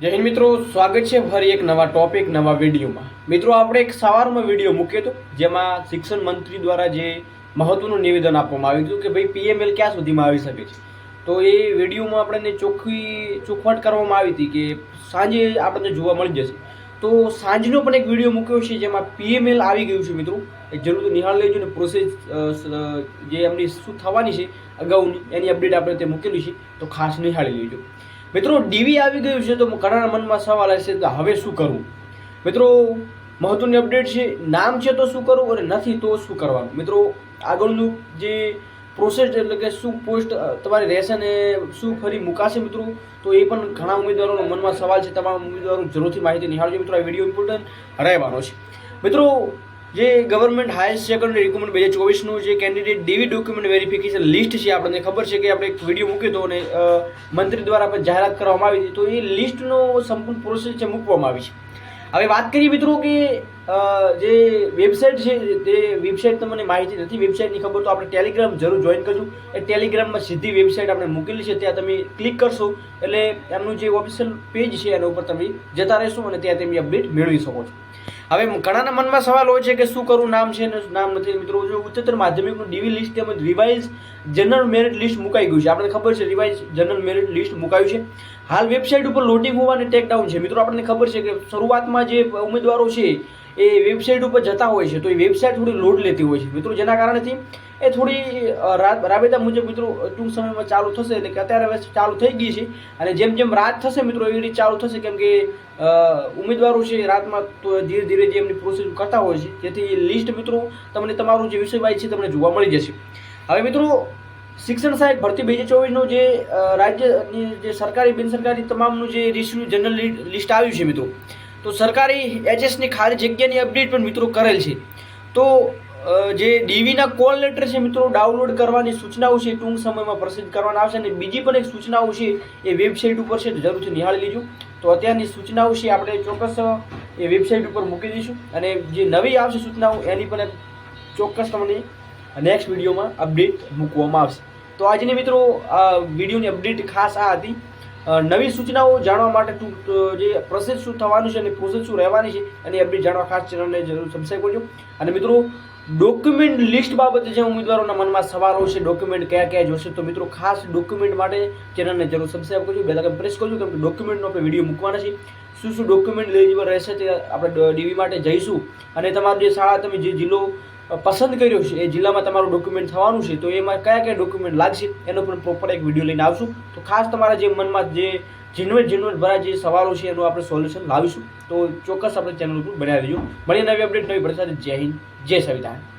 જય હિન્દ મિત્રો, સ્વાગત છે ફરી એક નવા ટોપિક નવા વિડીયોમાં. મિત્રો, આપણે એક સવારમાં વીડિયો મૂક્યો હતો જેમાં શિક્ષણ મંત્રી દ્વારા જે મહત્વનું નિવેદન આપવામાં આવ્યું હતું કે ભાઈ પીએમએલ ક્યાં સુધીમાં આવી શકે છે? તો એ વિડીયોમાં આપણને ચોખ્ખી, ચોખવટ કરવામાં આવી હતી કે સાંજે આપણને જોવા મળી જશે. તો સાંજનો પણ એક વીડિયો મૂક્યો છે જેમાં પીએમએલ આવી ગયું છે મિત્રો. એ જરૂર નિહાળ લેજો ને પ્રોસેસ જે એમની શું થવાની છે અગાઉની, એની અપડેટ આપણે તે મૂકેલી છે. તો ખાસ નિહાળી લેજો. મિત્રો ડીવી આવી ગયું છે તો ઘણાના મનમાં સવાલ હશે તો હવે શું કરવું મિત્રો, મહત્વની અપડેટ છે, નામ છે તો શું કરવું અને નથી તો શું કરવાનું? મિત્રો, આગળનું જે પ્રોસેસ એટલે કે શું પોસ્ટ તમારી રહેશે ને શું ફરી મુકાશે મિત્રો, તો એ પણ ઘણા ઉમેદવારોના મનમાં સવાલ છે. તમામ ઉમેદવારો જરૂરથી માહિતી નિહાળજો મિત્રો, આ વીડિયો ઇમ્પોર્ટન્ટ રહેવાનો છે. મિત્રો જે ગવર્મેન્ટ હાયર સેકન્ડરી રિક્રુટમેન્ટ બે હજાર ચોવીસનું જે candidate DV document verification list છે, આપણને ખબર છે કે આપણે એક વીડિયો મૂક્યો હતો અને મંત્રી દ્વારા આપણે જાહેરાત કરવામાં આવી હતી. તો એ લિસ્ટનો સંપૂર્ણ પ્રોસેસ છે, મૂકવામાં આવી છે. હવે વાત કરીએ મિત્રો કે જે વેબસાઇટ છે, તે વેબસાઇટ તમને માહિતી નથી. વેબસાઇટની ખબર તો આપણે ટેલિગ્રામ જરૂર જોઈન કરજો. એ ટેલિગ્રામમાં સીધી વેબસાઇટ આપણે મૂકેલી છે, ત્યાં તમે ક્લિક કરશો. એટલે એમનું જે ઓફિશિયલ પેજ છે, એના ઉપર તમે જતા રહેશો અને ત્યાં તમે અપડેટ મેળવી શકો છો. હવે ઘણાના મનમાં સવાલ હોય છે કે શું કરવું નામ છે ને નામ નથી. મિત્રો, જો ઉચ્ચતર માધ્યમિકનું ડીવી લિસ્ટ તેમજ રિવાઇઝ જનરલ મેરિટ લિસ્ટ મુકાઈ ગયું છે. આપણને ખબર છે, રિવાઇઝ જનરલ મેરિટ લિસ્ટ મુકાયું છે. હાલ વેબસાઇટ ઉપર લોડિંગ હોવાની ટેક ડાઉન છે. મિત્રો, આપણને ખબર છે કે શરૂઆતમાં જે ઉમેદવારો છે એ વેબસાઇટ ઉપર જતા હોય છે, તો એ વેબસાઇટ થોડી લોડ લેતી હોય છે. મિત્રો, જેના કારણેથી એ થોડી રાબેતા મુજબ મિત્રો, ટૂંક સમયમાં ચાલુ થશે એટલે કે અત્યારે હવે ચાલુ થઈ ગઈ છે. અને જેમ જેમ રાત થશે મિત્રો, એવી રીતે ચાલુ થશે. કેમ કે ઉમેદવારો છે રાતમાં તો ધીરે ધીરે જે એમની પ્રોસેસ કરતા હોય છે, જેથી લિસ્ટ મિત્રો, તમને તમારું જે વિષય છે તમને જોવા મળી જશે. હવે મિત્રો, શિક્ષણ સહાયક ભરતી બે હજાર ચોવીસનું જે રાજ્યની જે સરકારી, બિનસરકારી તમામનું જે રિસ્યુ જનરલ લિસ્ટ આવ્યું છે મિત્રો. તો સરકારી એચએસની ખાલી જગ્યાની અપડેટ પણ મિત્રો કરેલ છે. તો જે ડીવીના કોલ લેટર છે મિત્રો, ડાઉનલોડ કરવાની સૂચનાઓ છે, ટૂંક સમયમાં પ્રસિદ્ધ કરવાના આવશે અને બીજી પણ એક સૂચનાઓ છે, એ વેબસાઇટ ઉપર છે જરૂરથી નિહાળી લીજો. તો અત્યારની સૂચનાઓ છે, આપણે ચોક્કસ, એ વેબસાઇટ ઉપર મૂકી દઈશું અને જે નવી આવશે સૂચનાઓ, એની પણ ચોક્કસ તમને નેક્સ્ટ વિડીયોમાં અપડેટ મૂકવામાં આવશે. તો આજની મિત્રો, આ વિડીયોની અપડેટ ખાસ આ હતી. નવી સૂચનાઓ જાણવા માટે જે પ્રોસેસ શું થવાનું છે અને પ્રોસેસ શું રહેવાની છે એની અપડેટ જાણવા ખાસ ચેનલને જરૂર સબસ્ક્રાઈબ કરજો. અને મિત્રો ડોક્યુમેન્ટ લિસ્ટ બાબતે જે ઉમેદવારોના મનમાં સવાલો છે ડોક્યુમેન્ટ કયા કયા જોશે, તો મિત્રો ખાસ ડોક્યુમેન્ટ માટે ચેનલને જરૂર સબસ્ક્રાઈબ કરજો બેલ આઇકન પ્રેસ કરજો, કેમ કે ડોક્યુમેન્ટનો આપણે વીડિયો મૂકવાના છે. શું શું ડોક્યુમેન્ટ એલિજિબલ રહેશે તે આપણે ડીવી માટે જઈશું. અને તમારું જે શાળા, તમે જે જિલ્લો પસંદ કર્યો છે, એ જિલ્લામાં તમારું ડોક્યુમેન્ટ થવાનું છે, તો એમાં કયા કયા ડોક્યુમેન્ટ લાગશે, એનો પણ પ્રોપર એક વીડિયો લઈને આવશું. તો ખાસ તમારા જે મનમાં જે જીનવેટ જીનવેટ ભરા જે સવાલો છે, એનું આપણે સોલ્યુશન લાવીશું. તો ચોક્કસ આપણે ચેનલ ઉપર બનાવી દેજો. મળીએ નવી અપડેટ નવી પ્રસાદ જય હિન્દ, જય સંવિધાન.